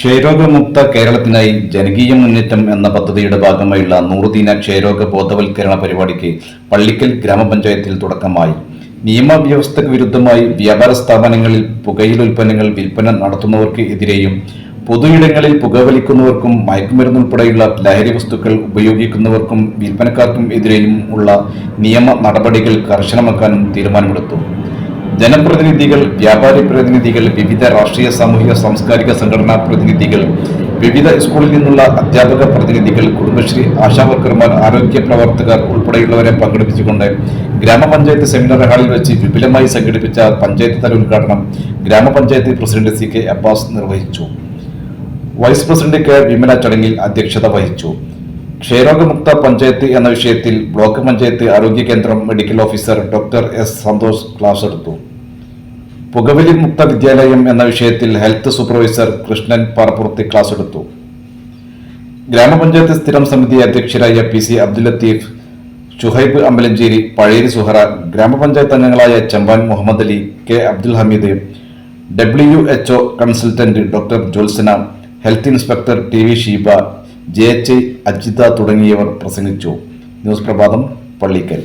ക്ഷയരോഗമുക്ത കേരളത്തിനായി ജനകീയ മുന്നേറ്റം എന്ന പദ്ധതിയുടെ ഭാഗമായുള്ള നൂറുദിന ക്ഷയരോഗ ബോധവൽക്കരണ പരിപാടിക്ക് പള്ളിക്കൽ ഗ്രാമപഞ്ചായത്തിൽ തുടക്കമായി. നിയമവ്യവസ്ഥക്ക് വിരുദ്ധമായി വ്യാപാര സ്ഥാപനങ്ങളിൽ പുകയില ഉൽപ്പന്നങ്ങൾ വിൽപ്പന നടത്തുന്നവർക്ക് എതിരെയും പൊതുയിടങ്ങളിൽ പുകവലിക്കുന്നവർക്കും മയക്കുമരുന്നുൾപ്പെടെയുള്ള ലഹരി വസ്തുക്കൾ ഉപയോഗിക്കുന്നവർക്കും വിൽപ്പനക്കാർക്കും എതിരെയും ഉള്ള നിയമ നടപടികൾ കർശനമാക്കാനും തീരുമാനമെടുത്തു. ജനപ്രതിനിധികൾ വ്യാപാരി പ്രതിനിധികൾ വിവിധ രാഷ്ട്രീയ സാമൂഹിക സാംസ്കാരിക സംഘടനാ പ്രതിനിധികൾ വിവിധ സ്കൂളിൽ നിന്നുള്ള അധ്യാപക പ്രതിനിധികൾ കുടുംബശ്രീ ആശാവർക്കർമാർ ആരോഗ്യ പ്രവർത്തകർ ഉൾപ്പെടെയുള്ളവരെ പങ്കെടുപ്പിച്ചുകൊണ്ട് ഗ്രാമപഞ്ചായത്ത് സെമിനാർ ഹാളിൽ വെച്ച് വിപുലമായി സംഘടിപ്പിച്ച പഞ്ചായത്ത് തല ഉദ്ഘാടനം ഗ്രാമപഞ്ചായത്ത് പ്രസിഡന്റ് സി കെ അബ്ബാസ് നിർവഹിച്ചു. വൈസ് പ്രസിഡന്റ് കെ വിമല ചടങ്ങിൽ അധ്യക്ഷത വഹിച്ചു. ക്ഷയരോഗമുക്ത പഞ്ചായത്ത് എന്ന വിഷയത്തിൽ ബ്ലോക്ക് പഞ്ചായത്ത് ആരോഗ്യ കേന്ദ്രം medical officer doctor S Santhosh class എടുത്തു. പുകവലി മുക്ത വിദ്യാലയം എന്ന വിഷയത്തിൽ ഹെൽത്ത് സൂപ്പർവൈസർ കൃഷ്ണൻ പാറപ്പുറത്ത് ക്ലാസ് എടുത്തു. ഗ്രാമപഞ്ചായത്ത് സ്ഥിരം സമിതി അധ്യക്ഷരായ പി സി അബ്ദുൽ ലത്തീഫ് ഷുഹൈബ് അമ്പലഞ്ചേരി പഴയരി സുഹറ ഗ്രാമപഞ്ചായത്ത് അംഗങ്ങളായ Champan Muhammad Ali K Abdul Hameed W H O consultant doctor Jyotsna health inspector T V Sheeba J H I Ajitha തുടങ്ങിയവർ പ്രസംഗിച്ചു. ന്യൂസ് പ്രഭാതം പള്ളിക്കൽ.